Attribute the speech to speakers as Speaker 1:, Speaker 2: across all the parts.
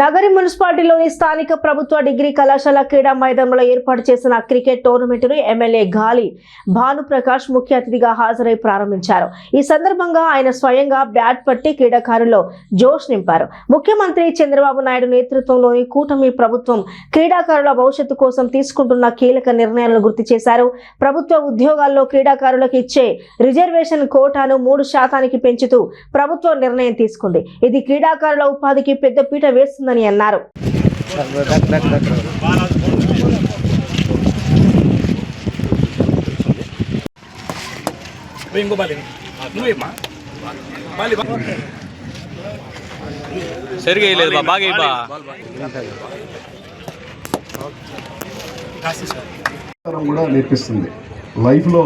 Speaker 1: నగరి మున్సిపాలిటీలోని స్థానిక ప్రభుత్వ డిగ్రీ కళాశాల క్రీడా మైదానంలో ఏర్పాటు చేసిన క్రికెట్ టోర్నమెంటును ఎమ్మెల్యే గాలి భానుప్రకాష్ ముఖ్య అతిథిగా హాజరై ప్రారంభించారు. ఈ సందర్భంగా ఆయన స్వయంగా బ్యాట్ పట్టి క్రీడాకారుల్లో జోష్ నింపారు. ముఖ్యమంత్రి చంద్రబాబు నాయుడు నేతృత్వంలోని కూటమి ప్రభుత్వం క్రీడాకారుల భవిష్యత్తు కోసం తీసుకుంటున్న కీలక నిర్ణయాలను గుర్తు చేశారు. ప్రభుత్వ ఉద్యోగాల్లో క్రీడాకారులకు ఇచ్చే రిజర్వేషన్ కోటాను మూడు శాతానికి పెంచుతూ ప్రభుత్వం నిర్ణయం తీసుకుంది. ఇది క్రీడాకారుల ఉపాధికి పెద్దపీట చేస్తుందని అన్నారు.
Speaker 2: సరిగా లేదు బా బాగా బా
Speaker 3: కూడా నేర్పిస్తుంది. లైఫ్లో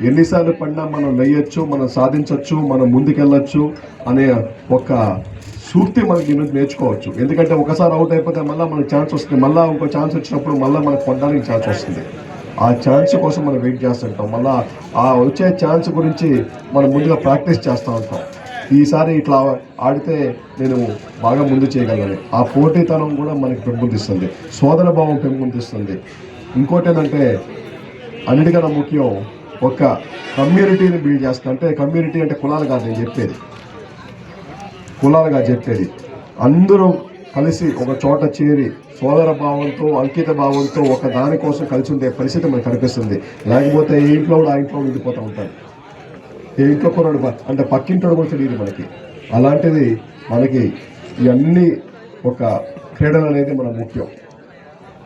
Speaker 3: ఎన్నిసార్లు పడినా మనం వేయొచ్చు మనం సాధించవచ్చు మనం ముందుకెళ్ళొచ్చు అనే ఒక సూక్తి మనకి దీని నుంచి నేర్చుకోవచ్చు. ఎందుకంటే ఒకసారి అవుట్ అయిపోతే మళ్ళీ మనకు ఛాన్స్ వస్తుంది. మళ్ళీ ఇంకో ఛాన్స్ వచ్చినప్పుడు మళ్ళీ మనకు కొట్టడానికి ఛాన్స్ వస్తుంది. ఆ ఛాన్స్ కోసం మనం వెయిట్ చేస్తుంటాం. మళ్ళీ ఆ వచ్చే ఛాన్స్ గురించి మనం ముందుగా ప్రాక్టీస్ చేస్తూ ఉంటాం. ఈసారి ఇట్లా ఆడితే నేను బాగా ముందు చేయగలను. ఆ పోటీతనం కూడా మనకి పెంపొందిస్తుంది. సోదర భావం పెంపొందిస్తుంది. ఇంకోటి ఏంటంటే అన్నిటికన్నా ముఖ్యం ఒక కమ్యూనిటీని బిల్డ్ చేస్తా అంటే కమ్యూనిటీ అంటే కులాలు కాదు నేను చెప్పేది. కులాలుగా చెప్పేది. అందరూ కలిసి ఒక చోట చేరి సోదర భావంతో అంకిత భావంతో ఒక దానికోసం కలిసి ఉండే పరిస్థితి మనకు కనిపిస్తుంది. లేకపోతే ఏ ఇంట్లో కూడా ఆ ఇంట్లో ఉండిపోతూ ఉంటాడు ఏ ఇంట్లో కొన్నాడు అంటే పక్కింటోడు కూడా తెలియదు మనకి. అలాంటిది మనకి ఇవన్నీ ఒక క్రీడలు అనేది మన ముఖ్యం.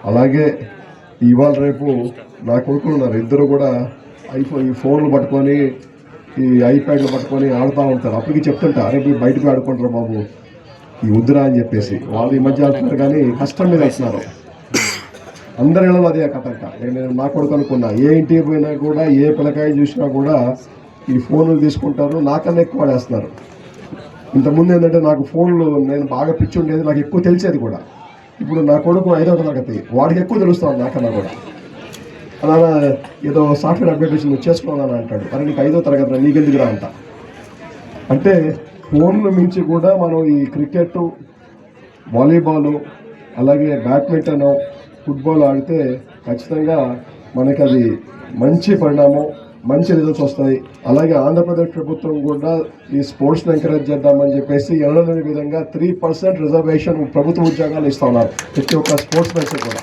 Speaker 3: అలాగే ఇవాళ రేపు నా కొడుకులు ఉన్నారు. ఇద్దరు కూడా ఐఫోన్ ఈ ఫోన్లు పట్టుకొని ఈ ఐప్యాడ్లు పట్టుకొని ఆడుతూ ఉంటారు. అప్పటికి చెప్తుంటా అరే మీరు బయటకు ఆడుకుంటారు బాబు? ఈ వద్దురా అని చెప్పేసి. వాళ్ళు ఈ మధ్య ఆడుతున్నారు కానీ కష్టం మీద వస్తున్నారు. అందరి ఇళ్ళలో అదే కథ అంట. నేను నా కొడుకు అనుకున్నా ఏ ఇంటికి పోయినా కూడా ఏ పిల్లకాయ చూసినా కూడా ఈ ఫోన్లు తీసుకుంటారు నాకన్నా ఎక్కువ వాడేస్తున్నారు. ఇంతకుముందు ఏంటంటే నాకు ఫోన్లు నేను బాగా పిచ్చి ఉండేది నాకు ఎక్కువ తెలిసేది కూడా. ఇప్పుడు నా కొడుకు ఐదవ తరగతి వాడికి ఎక్కువ తెలుస్తాను నాకన్నా కూడా. అలా ఏదో సాఫ్ట్వేర్ అప్లికేషన్ చేసుకోవాలని అంటాడు. మరి నీకు ఐదో తరగతి రా, నీకెందుకురా అంట. అంటే ఫోన్లు మించి కూడా మనం ఈ క్రికెట్ వాలీబాల్ అలాగే బ్యాడ్మింటన్ ఫుట్బాల్ ఆడితే ఖచ్చితంగా మనకి అది మంచి పరిణామం మంచి రిజల్ట్స్ వస్తాయి. అలాగే ఆంధ్రప్రదేశ్ ప్రభుత్వం కూడా ఈ స్పోర్ట్స్ని ఎంకరేజ్ చేద్దామని చెప్పేసి ఎనలేని విధంగా త్రీ పర్సెంట్ రిజర్వేషన్ ప్రభుత్వ ఉద్యోగాలు ఇస్తా ఉన్నారు. ప్రతి ఒక్క స్పోర్ట్స్ మెన్స్ కూడా.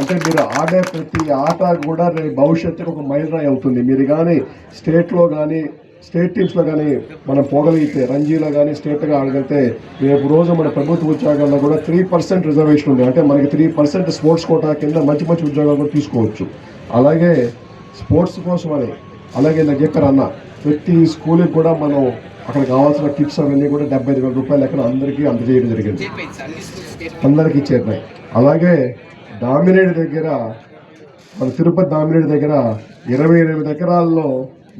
Speaker 3: అంటే మీరు ఆడే ప్రతి ఆట కూడా రేపు భవిష్యత్తుకు ఒక మైలురాయి అవుతుంది. మీరు కానీ స్టేట్లో కానీ స్టేట్ టీమ్స్లో కానీ మనం పోగలిగితే రంజీలో కానీ స్టేట్గా ఆడగలిగితే రేపు రోజు మన ప్రభుత్వ ఉద్యోగాల్లో కూడా త్రీ పర్సెంట్ రిజర్వేషన్ ఉంది అంటే మనకి త్రీ పర్సెంట్ స్పోర్ట్స్ కోటా కింద మంచి మంచి ఉద్యోగాలు కూడా తీసుకోవచ్చు. అలాగే స్పోర్ట్స్ కోసం అని అలాగే నాకు చెప్పారు అన్న ప్రతి స్కూల్కి కూడా మనం అక్కడ కావాల్సిన కిట్స్ అవన్నీ కూడా డెబ్బై ఐదు వేల రూపాయలు ఎక్కడ అందరికీ అందజేయడం జరిగింది. అందరికీ చేరినాయి. అలాగే డామినేట్ దగ్గర మన తిరుపతి దామినేడు దగ్గర ఇరవై ఎనిమిది ఎకరాల్లో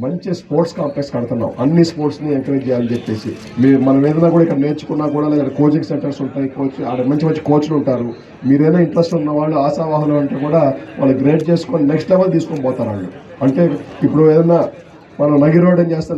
Speaker 3: మంచి స్పోర్ట్స్ కాంప్లెక్స్ కడుతున్నాం. అన్ని స్పోర్ట్స్ని ఎంకరేజ్ చేయాలని చెప్పేసి. మీరు మనం ఏదైనా కూడా ఇక్కడ నేర్చుకున్నా కూడా లేదా కోచింగ్ సెంటర్స్ ఉంటాయి కోచ్ అక్కడ మంచి మంచి కోచ్లు ఉంటారు. మీరేదైనా ఇంట్రెస్ట్ ఉన్న వాళ్ళు ఆశావాహులు అంటే కూడా వాళ్ళు గ్రేడ్ చేసుకొని నెక్స్ట్ లెవెల్ తీసుకొని పోతారు వాళ్ళు. అంటే ఇప్పుడు ఏదైనా మనం నగి రోడ్ అని చేస్తే